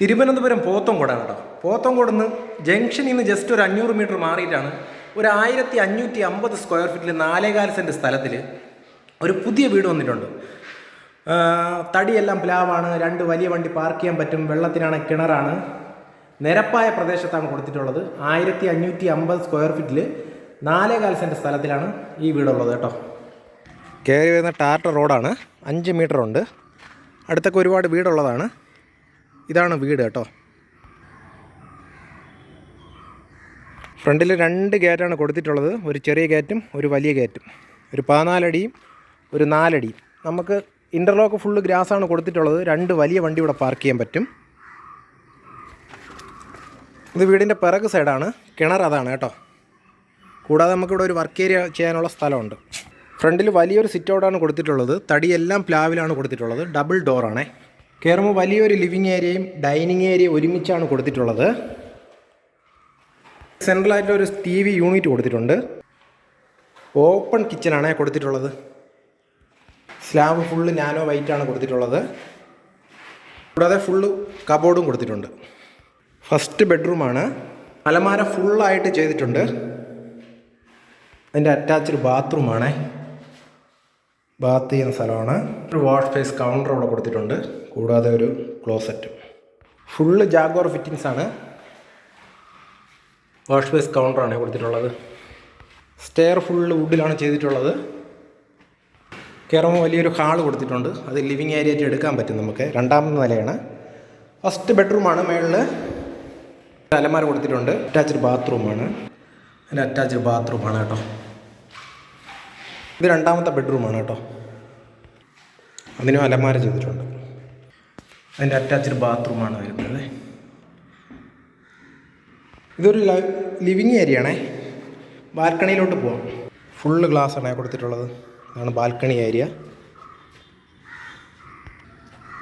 തിരുവനന്തപുരം പോത്തൻകോടാണ് കേട്ടോ. പോത്തങ്കോട് നിന്ന് ജംഗ്ഷനിൽ നിന്ന് ജസ്റ്റ് ഒരു അഞ്ഞൂറ് മീറ്റർ മാറിയിട്ടാണ് ഒരു ആയിരത്തി അഞ്ഞൂറ്റി അമ്പത് സ്ക്വയർ ഫീറ്റിൽ നാലേകാൽ സെന്റ് സ്ഥലത്തിൽ ഒരു പുതിയ വീട് വന്നിട്ടുണ്ട്. തടിയെല്ലാം പ്ലാവാണ് രണ്ട് വലിയ വണ്ടി പാർക്ക് ചെയ്യാൻ പറ്റും വെള്ളത്തിനാണ് കിണറാണ്. നിരപ്പായ പ്രദേശത്താണ് കൊടുത്തിട്ടുള്ളത്. ആയിരത്തി അഞ്ഞൂറ്റി അമ്പത് സ്ക്വയർ ഫീറ്റിൽ നാലേകാൽ സെന്റ് സ്ഥലത്തിലാണ് ഈ വീടുള്ളത് കേട്ടോ. കയറി വരുന്ന ടാറ്റ റോഡാണ് അഞ്ച് മീറ്റർ ഉണ്ട്. അടുത്തൊക്കെ ഒരുപാട് വീടുള്ളതാണ്. ഇതാണ് വീട് കേട്ടോ. ഫ്രണ്ടിൽ രണ്ട് ഗേറ്റാണ് കൊടുത്തിട്ടുള്ളത്. ഒരു ചെറിയ ഗേറ്റും ഒരു വലിയ ഗേറ്റും. ഒരു പതിനാലടിയും ഒരു നാലടിയും. നമുക്ക് ഇന്റർലോക്ക് ഫുള്ള് ഗ്രാസാണ് കൊടുത്തിട്ടുള്ളത്. രണ്ട് വലിയ വണ്ടി ഇവിടെ പാർക്ക് ചെയ്യാൻ പറ്റും. ഇത് വീടിന്റെ പിറക് സൈഡാണ് കിണർ അതാണ് കേട്ടോ. കൂടാതെ നമുക്കിവിടെ ഒരു വർക്ക് ഏരിയ ചെയ്യാനുള്ള സ്ഥലമുണ്ട്. ഫ്രണ്ടിൽ വലിയൊരു സിറ്റ് ഔട്ടാണ് കൊടുത്തിട്ടുള്ളത്. തടിയെല്ലാം പ്ലാവിലാണ് കൊടുത്തിട്ടുള്ളത്. ഡബിൾ ഡോറാണേ കയറുമ്പോൾ വലിയൊരു ലിവിങ് ഏരിയയും ഡൈനിങ് ഏരിയയും ഒരുമിച്ചാണ് കൊടുത്തിട്ടുള്ളത്. സെൻട്രലായിട്ട് ഒരു ടി വി യൂണിറ്റ് കൊടുത്തിട്ടുണ്ട്. ഓപ്പൺ കിച്ചണാണ് കൊടുത്തിട്ടുള്ളത്. സ്ലാബ് ഫുള്ള് നാനോ വൈറ്റാണ് കൊടുത്തിട്ടുള്ളത്. കൂടാതെ ഫുള്ള് കബോർഡും കൊടുത്തിട്ടുണ്ട്. ഫസ്റ്റ് ബെഡ്റൂമാണ് അലമാര ഫുള്ളായിട്ട് ചെയ്തിട്ടുണ്ട്. അതിന്റെ അറ്റാച്ച്ഡ് ബാത്റൂമാണ് ബാത്ത് ചെയ്യുന്ന സ്ഥലമാണ്. ഒരു വാഷ് ഫേസ് കൗണ്ടർ അവിടെ കൊടുത്തിട്ടുണ്ട്. കൂടാതെ ഒരു ക്ലോസറ്റും ഫുള്ള് ജാഗോർ ഫിറ്റിങ്സ് ആണ്. വാഷ് ബേസ് കൗണ്ടറാണ് കൊടുത്തിട്ടുള്ളത്. സ്റ്റെയർ ഫുള്ള് വുഡിലാണ് ചെയ്തിട്ടുള്ളത്. കയറുമ്പോൾ വലിയൊരു ഹാൾ കൊടുത്തിട്ടുണ്ട്. അത് ലിവിങ് ഏരിയ ആയിട്ട് എടുക്കാൻ പറ്റും നമുക്ക്. രണ്ടാമത്തെ നിലയാണ്. ഫസ്റ്റ് ബെഡ്റൂമാണ് മേളിൽ അലമാര കൊടുത്തിട്ടുണ്ട്. അറ്റാച്ച്ഡ് ബാത്റൂമാണ് അതിന്റെ അറ്റാച്ച്ഡ് ബാത്റൂമാണ് കേട്ടോ. ഇത് രണ്ടാമത്തെ ബെഡ്റൂമാണ് കേട്ടോ. അതിനും അലമാര ചെയ്തിട്ടുണ്ട്. അതിന്റെ അറ്റാച്ച്ഡ് ബാത്റൂമാണ് വരുന്നത്. ഇതൊരു ലിവിങ് ഏരിയ ആണേ. ബാൽക്കണിയിലോട്ട് പോവാം. ഫുള്ള് ഗ്ലാസ് ആണ് കൊടുത്തിട്ടുള്ളത്. ഇതാണ് ബാൽക്കണി ഏരിയ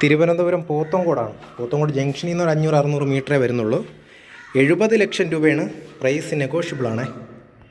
തിരുവനന്തപുരം പോത്തങ്കോടാണ്. പോത്തങ്കോട് ജംഗ്ഷനിൽ നിന്ന് ഒരു അഞ്ഞൂറ് അറുന്നൂറ് മീറ്ററേ വരുന്നുള്ളൂ. എഴുപത് ലക്ഷം രൂപയാണ് പ്രൈസ് നെഗോഷ്യബിൾ ആണേ.